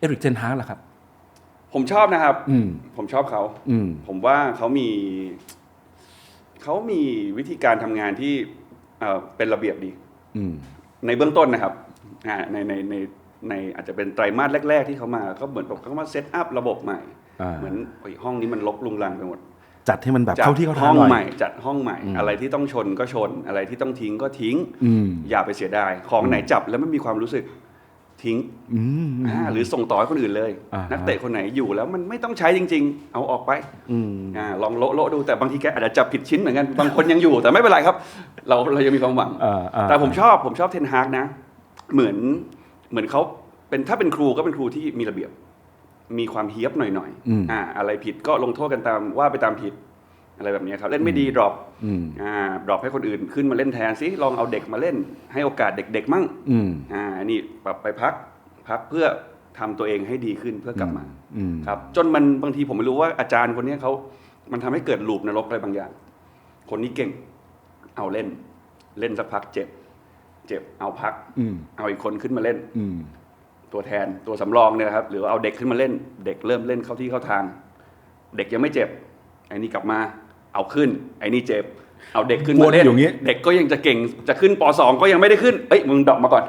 เอริกเทนฮากล่ะครับ ผมชอบนะครับ อืม ผมชอบเขา อืม ผมว่าเขามี เขามีวิธีการทำงานที่เอ่อเป็นระเบียบดี อืม ในเบื้องต้นนะครับอ่าในในในในอาจจะเป็นไตรมาสแรก ๆ ที่เขามาก็เหมือนแบบเขามาเซตอัพระบบใหม่ อ่า เหมือนโอ้ยห้องนี้มันลกลุงลังไปหมด จัดให้มันแบบจัดเข้าที่เข้าห้ทาองงหน่อย ใหม่จัดห้องใหม่ อืม อะไรที่ต้องชนก็ชน อะไรที่ต้องทิ้งก็ทิ้ง อืม อย่าไปเสียดาย ของไหนจับแล้วไม่มีความรู้สึก ทิ้งอืมอ่าหรือส่งต่อให้คนอื่นเลยอ่าฮะนักเตะคนไหนอยู่แล้วมันไม่ต้องใช้จริง ๆ เอาออกไปอืมอ่าลองโละโละดูแต่บางทีแกอาจจะจับผิดชิ้นเหมือนกันบางคนยังอยู่ แต่ไม่เป็นไรครับ เราเรายังมีความหวังอ่าอ่าแต่ผมชอบผมชอบเทนฮากนะ เหมือนเหมือนเขาเป็นถ้าเป็นครูก็เป็นครูที่มีระเบียบ มีความเฮียบหน่อยอืมๆอ่าอะไรผิดก็ลงโทษกันตามว่าไปตามผิด อะไรแบบนี้ครับเล่นไม่ดีดรอปอืมอ่าดรอปให้คนอื่นขึ้นมาเล่นแทนซิลองเอาเด็กมาเล่น ให้โอกาสเด็ก ๆ มั่งอืมอ่าอันนี่ปรับไปพักพักเพื่อทำตัวเองให้ดีขึ้นเพื่อกลับมาอืมครับ จนมันบางทีผมไม่รู้ว่าอาจารย์คนเนี้ยเขามันทำให้เกิดลูปนรกอะไรบางอย่าง คนนี้เก่ง เอาเล่น เล่นสักพักเจ็บ เจ็บเอาพักอืมเอาอีกคนขึ้นมาเล่นอืมตัวแทนตัวสำรองเนี่ยนะครับ หรือว่าเอาเด็กขึ้นมาเล่น เด็กเริ่มเล่นเข้าที่เข้าทาง เด็กยังไม่เจ็บไอ้นี่กลับมา เอาขึ้น ไอ้นี่เจ็บ เอาเด็กขึ้นวมานเล่นอยู่อย่างงี้ เด็กก็ยังจะเก่งจะขึ้นปสองก็ยังไม่ได้ขึ้นเอ้ยมึงดรอปมาก่อน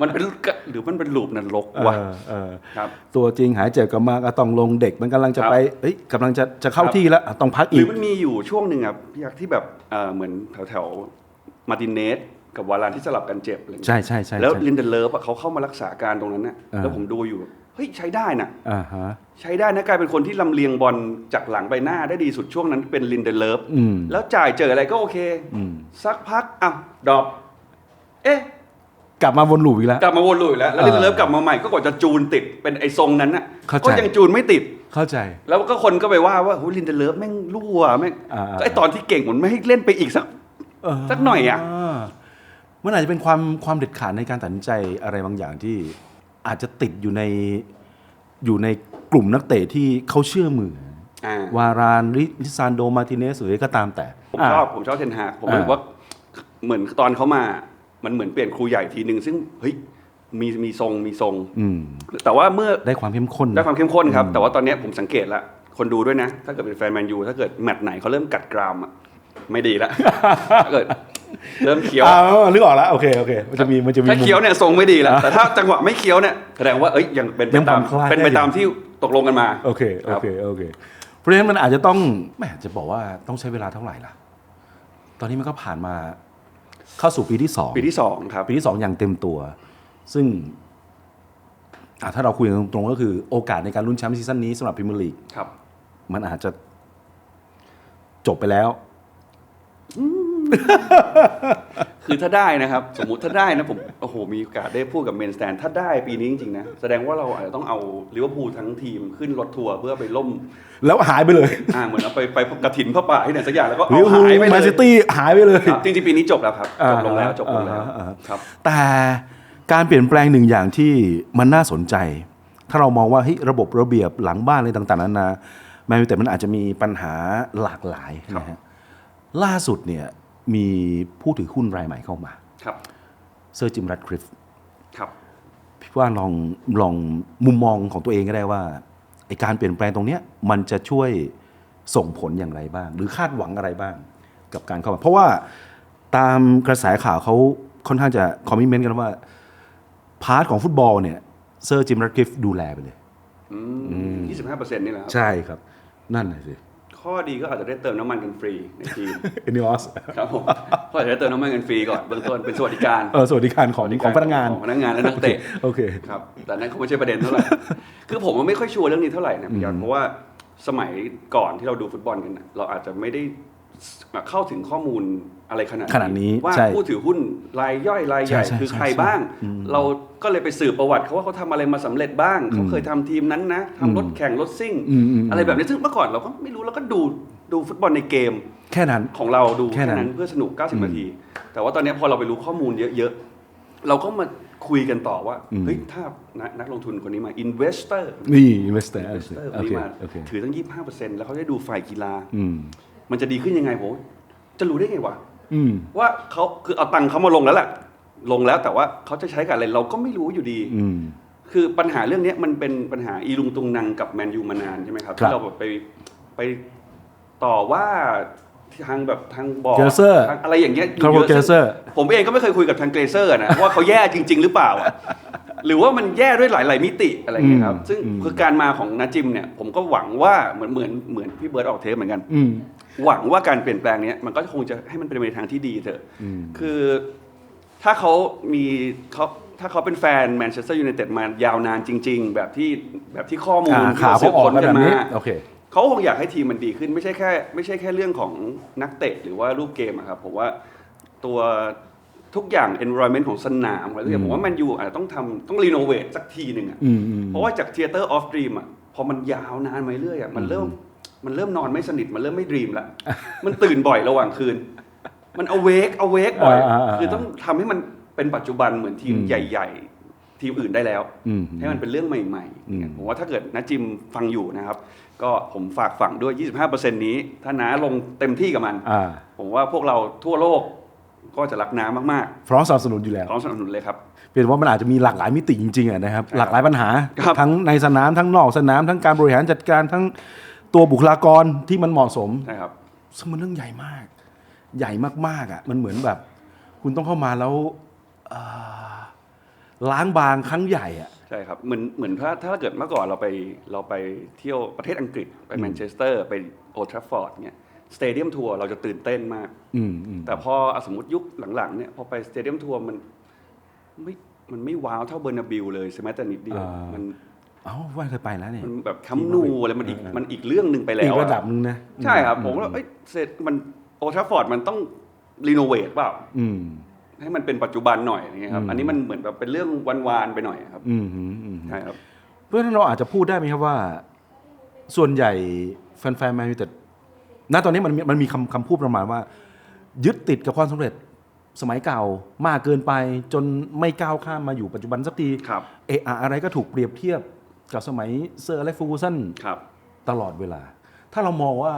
มันเป็นหรือมันเป็นลูปนรกวะเออเออครับ ตัวจริงหายเจ็บกลับมาก็ต้องลงเด็กมันกำลังจะครับไปเอ้ยกำลังจะจะเข้าครับที่แล้วอะต้องพักหอีรืกอมันมีอยู่ช่วงหนึ่งครับพี่ยักษ์ที่แบบเอ่อเหมือนแถวแถวๆมาร์ตินเนสกับวารานที่สลับกันเจ็บอะไรอย่างเงี้ยใช่ใช่ใช่แล้วใช่ลินเดเลฟอะเขาเข้ามารักษาการตรงนั้นน่ะอ่าแล้วผมดูอยู่แบบ เฮ้ยใช้ได้น่ะอ่าฮะ ใช้ได้นะกลายเป็นคนที่ลำเลียงบอลจากหลังไปหน้าได้ดีสุดช่วงนั้นเป็นลินเดเลฟอืม แล้วจ่ายเจออะไรก็โอเค อืม สักพักอะดรอปเอ๊ะ กลับมาวนลูปอีกแล้ว กลับมาวนลูปอีกแล้วแล้วเออลินเดเลฟกลับมาใหม่ก็กว่าจะจูนติดเป็นไอ้ทรงนั้นน่ะเข้าใจ ก็ยังจูนไม่ติด เข้าใจ แล้วก็คนก็ไปว่าว่าโหลินเดเลฟแม่งรั่วแม่งอ่า ก็ไอตอนที่เก่งมันไม่ให้เล่นไปอีกสักสักหน่อยอะามันอาจจะเป็นความความเด็ดขาดในการตัดสินใจอะไรบางอย่างที่ อาจจะติดอยู่ในอยู่ในกลุ่มนักเตะที่เขาเชื่อมือ อ่าวารานริลิซานโดมาร์ติเนสหรืออะไรก็ตามแต่ผมชอบผมชอบเทนฮากผมอ่ารู้สึกว่าเหมือนตอนเขามา มันเหมือนเปลี่ยนครูใหญ่ทีหนึ่งซึ่งเฮ้ยมีมีทรงมีทรง อืมแต่ว่าเมื่อได้ความเข้มข้น ได้ความเข้มข้นครับ แต่ว่าตอนเนี้ยผมสังเกตละคนดูด้วยนะ ถ้าเกิดเป็นแฟนแมนยูถ้าเกิดแมตช์ไหนเขาเริ่มกัดกรามอะไม่ดีละ ถ้าเกิด เริ่มเคี้ยวอ่านึกออกแล้วโอเคโอเคมันจะมีมันจะมีถ้ามุมเคี้ยวเนี่ยทรงไม่ดีละแต่ถ้าจังหวะไม่เคี้ยวเนี่ยแสดงว่าเอ้ยยังเป็นไปยังผ่ตาอมนคลายเป็นไปได้อยู่ตามที่ตกลงกันมาโอเคโอเคโอเคเพราะฉะนั้นมันอาจจะต้องแหมจะบอกว่าต้องใช้เวลาเท่าไหร่ล่ะ ตอนนี้มันก็ผ่านมาเข้าสู่ปีที่สองปีที่สองครับปีที่สองอย่างเต็มตัว ซึ่งอะถ้าเราคุยกันตรงๆก็คือโอกาสในการลุ้นแชมป์ซีซั่นนี้สำหรับพรีเมียร์ลีกครับมันอาจจะจบไปแล้ว คือถ้าได้นะครับ สมมุติถ้าได้นะผมโอ้โหมีโอกาสได้พูดกับเมนสแตน ถ้าได้ปีนี้จริงๆนะ แสดงว่าเราอาจจะต้องเอาลิเวอร์พูลทั้งทีมขึ้นรถทัวร์เพื่อไปล่ม แล้วหายไปเลยอ่าเหมือนเอาไปไปกระถินพระป่าที่ไหนสักอย่างแล้วก็ลิเอาเวอร์พูลหายไปแมเลนยซิตี้หายไปเลยครับจริงๆปีนี้จบแล้วครับจบลงแล้วอ่าจบลงแล้วอ่าอ่าครับ แต่การเปลี่ยนแปลงหนึ่งอย่างที่มันน่าสนใจ ถ้าเรามองว่าเฮ้ยระบบระเบียบหลังบ้านอะไรต่างๆนานาแม้แต่มันอาจจะมีปัญหาหลากหลายนะฮะล่าสุดเนี่ย มีผู้ถือหุ้นรายใหม่เข้ามาครับเซอร์จิมรัตคริฟครับพี่ว่าลองลองมุมมองของตัวเองก็ได้ว่าไอการเปลี่ยนแปลงตรงเนี้ยมันจะช่วยส่งผลอย่างไรบ้าง หรือคาดหวังอะไรบ้างกับการเข้ามา เพราะว่าตามกระแสข่าวเขาค่อนข้างจะคอมมิเมนต์กันว่า พาร์ทของฟุตบอลเนี่ยเซอร์จิมรัตคริฟดูแลไปเลยอืมยี่สิบห้าเปอร์เซ็นต์นี่แหละครับใช่ครับ นั่นเลยสิ ข้อดีก็อาจจะได้เติมน้ำมันกันฟรีในทีมเอนิออสครับผมก็อาจจะได้เติมน้ำมันกันฟรีก่อนเบื้องต้นเป็นสวัสดิการเออสวัสดิการของของพนักงานของพนักงานและนักเตะโอเคครับแต่นั่นคงไม่ใช่ประเด็นเท่าไหร่คือผมมันไม่ค่อยชัวร์เรื่องนี้เท่าไหร่นะพี่ยอดเพราะว่าสมัยก่อนที่เราดูฟุตบอลกันน่ะเราอาจจะไม่ได้ เข้าถึงข้อมูลอะไรขนาดขนาดนี้ว่าใช่ผู้ถือหุ้นรายย่อยรายใหญ่ใช่ใช่คือใช่ใครใช่บ้างอืมเราก็เลยไปสืบประวัติเขาว่าเขาทำอะไรมาสำเร็จบ้าง เขาเคยทำทีมนั้นนะทำรถแข่งรถซิ่ง อืมอืม อะไรแบบนี้ซึ่งเมื่อก่อนเราก็ไม่รู้เราก็ดูดูฟุตบอลในเกม แค่นั้น ของเราดูแค่แค่นั้นนั้นเพื่อสนุก 90 นาที แต่ว่าตอนนี้พอเราไปรู้ข้อมูลเยอะๆ เราก็มาคุยกันต่อว่า เฮ้ย ถ้านักนักลงทุนคนนี้มา investor นี่ investor investor คนโอนี้เคมาโอเคถือตั้ง 25%แล้วเขาได้ดูฝ่ายกีฬา อืม มันจะดีขึ้นยังไงผมจะรู้ได้ไงวะอืมว่าเขาคือเอาตังค์เขามาลงแล้วแหละลงแล้วแต่ว่าเขาจะใช้กับอะไรเราก็ไม่รู้อยู่ดีอืมคือปัญหาเรื่องเนี้ยมันเป็นปัญหาอีลุงตุงนังกับแมนยูมานานใช่ไหมครับครับที่เราแบบไปไปต่อว่าทางแบบทางบอร์ด Glazer ทางอะไรอย่างเงี้ยคาร์โบยอะเกเซอร์ผมเองก็ไม่เคยคุยกับทางเกรเซอร์นะว่าเขาแย่จริง ๆ หรือเปล่าอะ หรือว่ามันแย่ด้วยหลาย ๆ มิติอะไรอย่างเงี้ยครับอืมซึ่งอืมคือการมาของนาจิมเนี่ย ผมก็หวังว่าเหมือนเหมือนเหมือนพี่เบิร์ดออกเทปเหมือนกันอืมหวังว่าการเปลี่ยนแปลงเนี้ยมันก็คงจะให้มันเป็นไปในทางที่ดีเถอะอืมคือถ้าเขามีเขาถ้าเขาเป็นแฟนแมนเชสเตอร์ยูไนเต็ดมายาวนานจริง ๆ แบบที่แบบที่ข้อมูลอ่าที่ข่าวสืเขาบออกค้นมากัแบนบนี้มาโอเคเขาคงอยากให้ทีมมันดีขึ้นไม่ใช่แค่ ไม่ใช่แค่เรื่องของนักเตะหรือว่ารูปเกมอะครับผมว่าตัว ทุกอย่าง environment ของสนามอะไรทุกอย่างอืมผมว่าแมนยูอาจจะต้องทำต้องรีโนเวทสักทีหนึ่งอะอืมอืมเพราะว่าจาก Theater of Dream อะพอมันยาวนานมาเรื่อยอะมันเริ่มมันเริ่มนอนไม่สนิท มันเริ่มไม่ดรีมละมันตื่นบ่อยระหว่างคืน มัน awake awake บ่อยอ่าอ่าอ่าคือต้องทำให้มันเป็นปัจจุบันเหมือนทีมอืมใหญ่ ๆ ทีมอื่นได้แล้วอืมให้มันเป็นเรื่องใหม่อืมๆผมว่าถ้าเกิดนะจิมฟังอยู่นะครับ ก็ผมฝากฝังด้วย 25%นี้ ถ้าน้าลงเต็มที่กับมันอ่าผมว่าพวกเราทั่วโลก ก็จะรักน้ามากพร้อมสนับสนุนอยู่แล้วๆพร้อมสนับสนุนเลยครับเป็นว่ามันอาจจะมีหลากหลายมิติจริงๆอะนะครับครับ หลากหลายปัญหาครับทั้งในสนามทั้งนอกสนามทั้งการบริหารจัดการทั้งตัวบุคลากรที่มันเหมาะสมใช่ครับซึ่งมันเรื่องใหญ่มาก ใหญ่มากๆอะ มันเหมือนแบบ คุณต้องเข้ามาแล้วเอ่อล้างบางครั้งใหญ่อะใช่ครับเหมือนเหมือนถ้าถ้าเกิดเมื่อก่อนเราไปเราไปเที่ยวประเทศอังกฤษไปแมนเชสเตอร์ไปโอทราฟฟอร์ดเนี่ย สเตเดียมทัวร์เราจะตื่นเต้นมาก อืมอืมแต่พออะสมมติยุคหลังๆเนี่ยพอไปสเตเดียมทัวร์มันไม่มันไม่ว้าวเท่าเบอร์นาบิลเลยใช่ไหมแต่นิดเดียวมันเอ้าว่าเคยไปแล้วเนี่ยมันแบบคัมนูอะไรมันอีกมันอีกเรื่องหนึ่งไปแล้อีกวระดัอะบหนึงนะใช่ครับอืผมว่าเอ้ยเสร็จมันโอทราฟอร์ดมันต้องรีโนเวทเปล่า อืม ให้มันเป็นปัจจุบันหน่อยอย่างเงี้ยครับ อืม อันนี้มันเหมือนแบบเป็นเรื่องวานๆไปหน่อยครับ อืมอืมอืม ใช่ครับ เพราะฉะนั้นเราอาจจะพูดได้ไหมครับว่า ส่วนใหญ่แฟนๆแมนยูแต่ ณตอนนี้มันมีมันมีคำคำพูดประมาณว่า ยึดติดกับความสำเร็จสมัยเก่ามากเกินไปจนไม่ก้าวข้ามมาอยู่ปัจจุบันสักทีครับ เอะอะอะไรก็ถูกเปรียบเทียบกับสมัยเซอร์และฟูกูสันครับ ตลอดเวลา ถ้าเรามองว่า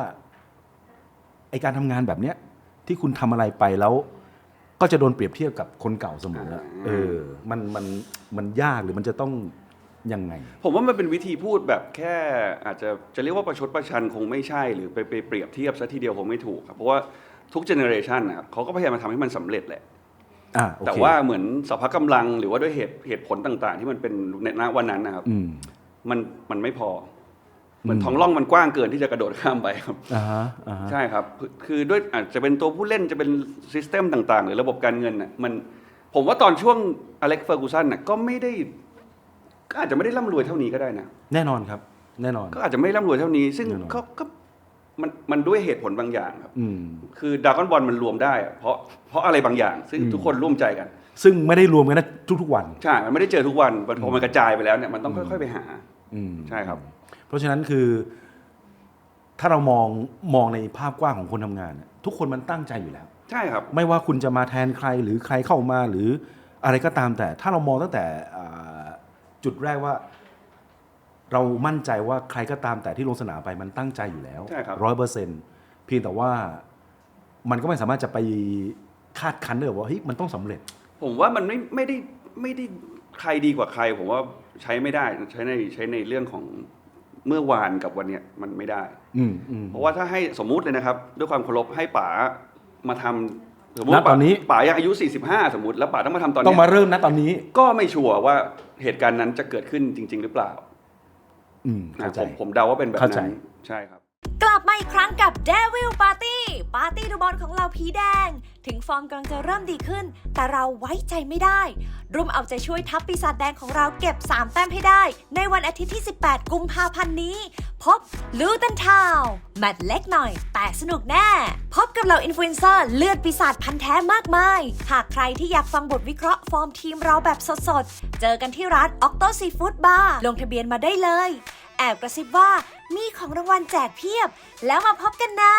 ไอการทำงานแบบเนี้ยที่คุณทำอะไรไปแล้ว ก็จะโดนเปรียบเทียบกับคนเก่าเสมออะอ่าเออ มันมันมันยากหรือมันจะต้อง ยังไง ผมว่ามันเป็นวิธีพูดแบบแค่อาจจะจะเรียกว่าประชดประชันคงไม่ใช่หรือไปไปเปรียบเทียบซะทีเดียวคงไม่ถูกครับเพราะว่าทุกเจเนอเรชันนะครับเขาก็พยายามมาทำให้มันสำเร็จแหละ อ่าโอเคแต่ว่าเหมือนสภาพกำลังหรือว่าด้วยเหตุเหตุผลต่างๆ ที่มันเป็นในณวันนั้นนะครับ อืม มันมันไม่พอ เหมือนอืม ท้องร่องมันกว้างเกินที่จะกระโดดข้ามไปครับ อ่าฮะอ่าฮะ ใช่ครับคือคือด้วยอาจจะเป็นตัวผู้เล่นจะเป็นซิสเต็มต่างๆ หรือระบบการเงินน่ะมันผมว่าตอนช่วงอเล็กเฟอร์กูสันน่ะก็ไม่ได้ ก็อาจจะไม่ได้ร่ำรวยเท่านี้ก็ได้นะแน่นอนครับ แน่นอน ก็อาจจะไม่ร่ำรวยเท่านี้ ซึ่งแน่นอน ก็ก็มันมันด้วยเหตุผลบางอย่างครับ อืม คือดากอนบอลมันรวมได้อะเพราะเพราะอะไรบางอย่าง ซึ่งอืมทุกคนร่วมใจกัน ซึ่งไม่ได้รวมกันนะทุกๆวัน ใช่ มันไม่ได้เจอทุกวันพอมันกระจายไปแล้วเนี่ยมันต้องค่อย ๆ ไปหา อืม ใช่ครับ เพราะฉะนั้นคือ ถ้าเรามองมองในภาพกว้างของคนทำงานน่ะทุกคนมันตั้งใจอยู่แล้ว ใช่ครับ ไม่ว่าคุณจะมาแทนใครหรือใครเข้ามาหรืออะไรก็ตามแต่ ถ้าเรามองตั้งแต่อ่า จุดแรกว่า เรามั่นใจว่าใครก็ตามแต่ที่ลงสนามไปมันตั้งใจอยู่แล้วใช่ครับ ร้อยเปอร์เซ็นต์เพียงแต่ว่ามันก็ไม่สามารถจะไปคาดคั้นได้ว่าเฮ้ยมันต้องสำเร็จ ผมว่ามันไม่ไม่ได้ไม่ได้ใครดีกว่าใคร ผมว่าใช้ไม่ได้ใช้ในใช้ในเรื่องของเมื่อวานกับวันเนี้ยมันไม่ได้ อืมอืมเพราะว่าถ้าให้สมมุติเลยนะครับ ด้วยความเคารพให้ป๋ามาทำ สมมติณตอนนี้ ป๋ายังอายุ 45 สมมติแล้วป๋าต้องมาทำตอนต้องเนี้ยมาเริ่มนะตอนนี้ ก็ไม่ชัวร์ว่าเหตุการณ์นั้นจะเกิดขึ้นจริง ๆ หรือเปล่าอืมนะเข้าใจผมผมเดาว่าเป็นแบบเข้าใจ นั้นใช่ครับ กลับมาอีกครั้งกับ Devil Party ปาร์ตี้ดูบอลของเราผีแดง ถึงฟอร์มกำลังจะเริ่มดีขึ้น แต่เราไว้ใจไม่ได้ร่วมเอาใจช่วยทัพปีศาจแดงของเราเก็บ 3 แต้มให้ได้ ในวันอาทิตย์ที่ 18 กุมภาพันธ์นี้ พบลูตันทาวแมตช์เล็กหน่อย แต่สนุกแน่ พบกับเหล่าอินฟลูเอนเซอร์เลือดปีศาจพันแท้มากมาย หากใครที่อยากฟังบทวิเคราะห์ฟอร์มทีมเราแบบสดๆ เจอกันที่ร้านออกโตซีฟู้ดบาร์ลงทะเบียนมาได้เลย แอบกระซิบว่ามีของรางวัลแจกเพียบ แล้วมาพบกันนะ